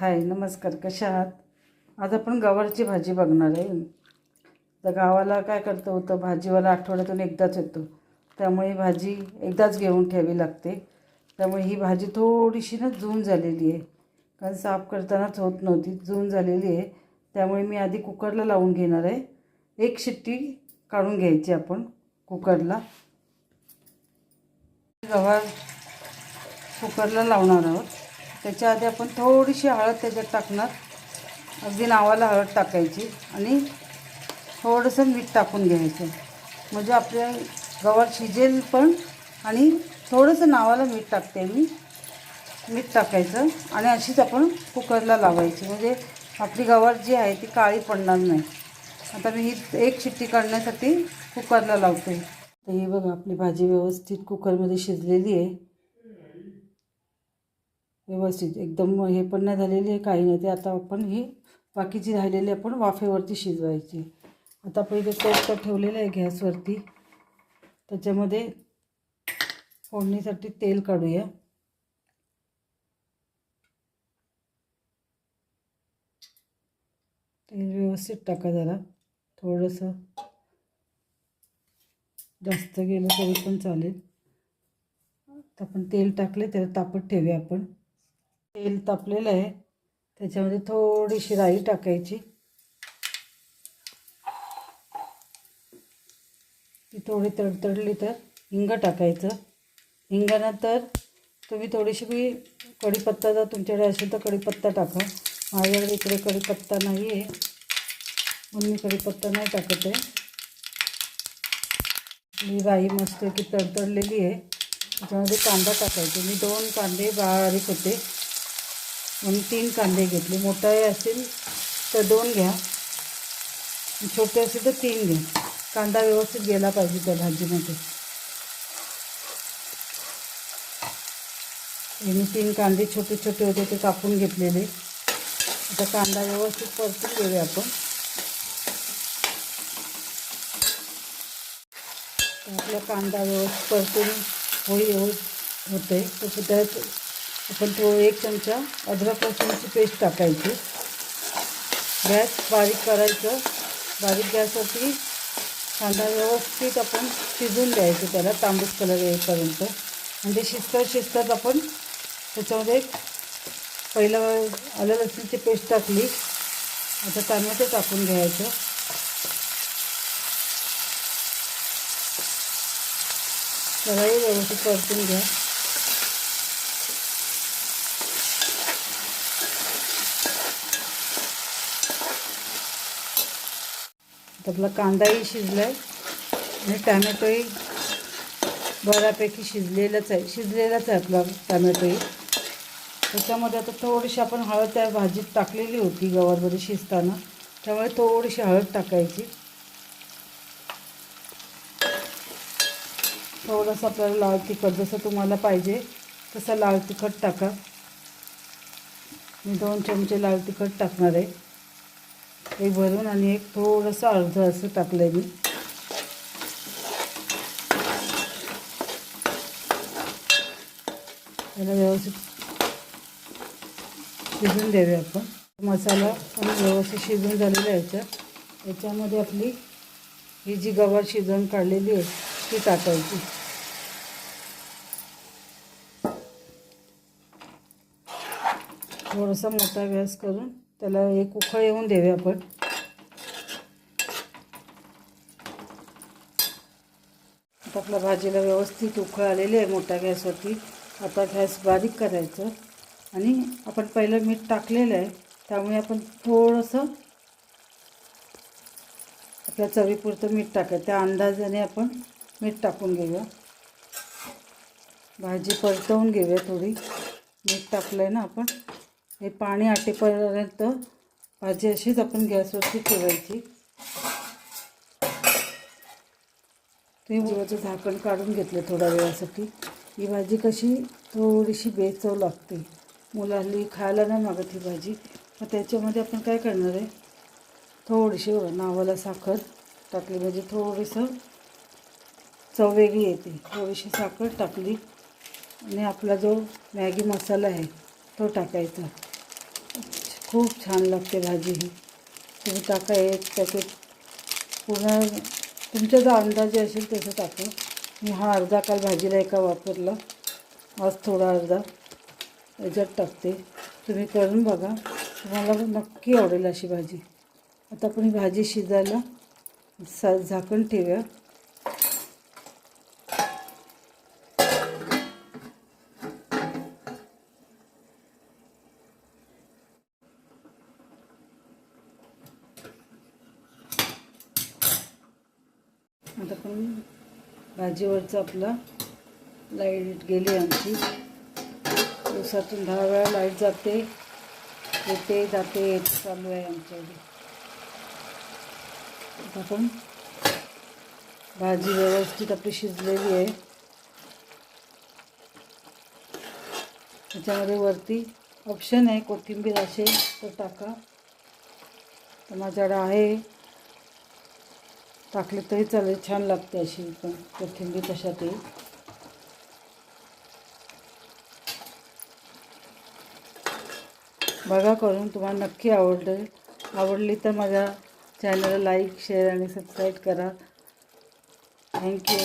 हाय नमस्कार कशा आहात? आज आपण गवारची भाजी बघणार आहे. तर गावाला काय करतं होतं भाजीवाला आठवड्यातून एकदाच येतो. त्यामुळे भाजी एकदाच घेऊन ठेवावी लागते. त्यामुळे ही भाजी थोडीशी ना जून झालेली आहे. कारण साफ करतानाच होत नव्हती जून झालेली आहे. त्यामुळे मी आधी कुकरला लावून घेणार आहे. एक शिट्टी काढून घ्यायची आपण कुकरला. गवार कुकरला लावणार आहोत. त्याच्या आधी आपण थोडीशी हळद त्याच्यात टाकणार. अगदी नावाला हळद टाकायची आणि थोडंसं मीठ टाकून घ्यायचं. म्हणजे आपल्या गवार शिजेल पण आणि थोडंसं नावाला मीठ टाकते मी. मीठ टाकायचं आणि अशीच आपण कुकरला लावायची. म्हणजे आपली गवार जी आहे ती काळी पडणार नाही. आता मी ही एक शिट्टी काढण्यासाठी कुकरला लावते. तर ही बघा आपली भाजी व्यवस्थित कुकरमध्ये शिजलेली आहे. व्यवस्थित. एकदम हे पण नाही झालेली आहे काही नाही. ते आता आपण ही बाकीची राहिलेली आपण वाफेवरती शिजवायची. आता पहिले तर ठेवलेलं आहे गॅसवरती. त्याच्यामध्ये फोडणीसाठी तेल काढूया. तेल व्यवस्थित टाका जरा. थोडंसं जास्त गेलं तरी पण चालेल. तर आपण तेल टाकले त्याला तापत ठेवूया आपण. तेल तापलेलं आहे. त्याच्यामध्ये थोडीशी राई टाकायची. ती थोडी तडतडली तर हिंग टाकायचं. हिंगानंतर तुम्ही थोडीशी मी कढीपत्ता जर तुमच्याकडे असेल तर कढीपत्ता टाका. माझ्याकडे इकडे कढीपत्ता नाही आहे म्हणून मी कढीपत्ता नाही टाकत आहे. ही राई मस्त की तडतडलेली आहे. त्याच्यामध्ये कांदा टाकायचे. मी दोन कांदे बारीक होते. म्हणून तीन कांदे घेतले. मोठे असेल तर दोन घ्या. छोटे असेल तर तीन घ्या. कांदा व्यवस्थित गेला पाहिजे त्या भाजीमध्ये. हे मी तीन कांदे छोटे छोटे होते ते कापून घेतलेले. आता कांदा व्यवस्थित परतून घेऊया आपण. आपला कांदा व्यवस्थित परतून होई होत होते. तर त्यात आपण तो एक चमचा अद्रक लसूणची पेस्ट टाकायची. गॅस बारीक करायचं. बारीक गॅसवरती कांदा व्यवस्थित आपण शिजून द्यायचं त्याला तांबूस कलर येईपर्यंत. म्हणजे शिजतात शिजतात आपण त्याच्यामध्ये पहिलं आलं लसूणची पेस्ट टाकली. आता टमॅटो टाकून घ्यायचं. त्यालाही व्यवस्थित परतून घ्या. आपला कांदाही शिजला आहे आणि टॅमॅटोही बऱ्यापैकी शिजलेलंच आहे. शिजलेलाच आहे आपला टॅमॅटोही. त्याच्यामध्ये आता थोडीशी आपण हळद त्या भाजीत टाकलेली होती गवारमध्ये शिजताना. त्यामुळे थोडीशी हळद टाकायची. थोडंसं आपल्याला लाल तिखट जसं तुम्हाला पाहिजे तसं लाल तिखट टाका. मी दोन चमचे लाल तिखट टाकणार आहे. एक भरून आणि एक थोडंसं अर्धं असं टाकलं आहे मी. त्याला व्यवस्थित शिजून द्यावे आपण. मसाला पण व्यवस्थित शिजून झालेला याच्यात. याच्यामध्ये आपली ही जी गवार शिजवून काढलेली आहे ती टाकायची. थोडासा मोठा गॅस करून त्याला एक उखळ येऊन देऊया आपण. आता आपल्या भाजीला व्यवस्थित उखळ आलेली आहे मोठ्या गॅसवरती. आता गॅस बारीक करायचं आणि आपण पहिलं मीठ टाकलेलं आहे. त्यामुळे आपण थोडंसं आपल्या चवीपुरतं मीठ टाकायचं. त्या अंदाजाने आपण मीठ टाकून घेऊया. भाजी परतवून घेऊया थोडी. मीठ टाकलं आहे ना आपण. हे पाणी आटेपर्यंत भाजी अशीच आपण गॅसवरती ठेवायची. ते जीवाचं झाकण काढून घेतलं थोड्या वेळासाठी. ही भाजी कशी थोडीशी बेचव लागते. मुलांनी खायला नाही मागत ही भाजी. मग त्याच्यामध्ये आपण काय करणार आहे? थोडीशी नावाला साखर टाकली म्हणजे थोडंसं चव वेगळी येते. थोडीशी साखर टाकली आणि आपला जो मॅगी मसाला आहे तो टाकायचा. खूप छान लागते भाजी ही. तुम्ही टाका एक पॅकेट पूर्ण तुमच्या जो अंदाजे असेल तसं टाका. मी हा अर्धा काल भाजीला एका वापरला. आज थोडा अर्धा. याच्यात टाकते. तुम्ही करून बघा. तुम्हाला नक्की आवडेल अशी भाजी. आता आपण ही भाजी शिजायला सा झाकण ठेवूया आता पण भाजीवरचं आपला लाइट गेली आमची. दिवसातून दहा वेळा लाइट जाते. येते जाते चालू आहे आमच्याकडे आता पण भाजी व्यवस्थित आपली शिजलेली आहे. त्याच्यामध्ये वरती ऑप्शन आहे कोथिंबीर असेल तर टाका. तर माझ्याकडे आहे. टाकले तरी चालेल छान लागते अशी पण कोथिंबीर तशात येईल बघा करून तुम्हाला नक्की आवडेल. आवडली तर माझ्या चॅनलला लाईक शेअर आणि सबस्क्राईब करा. Thank you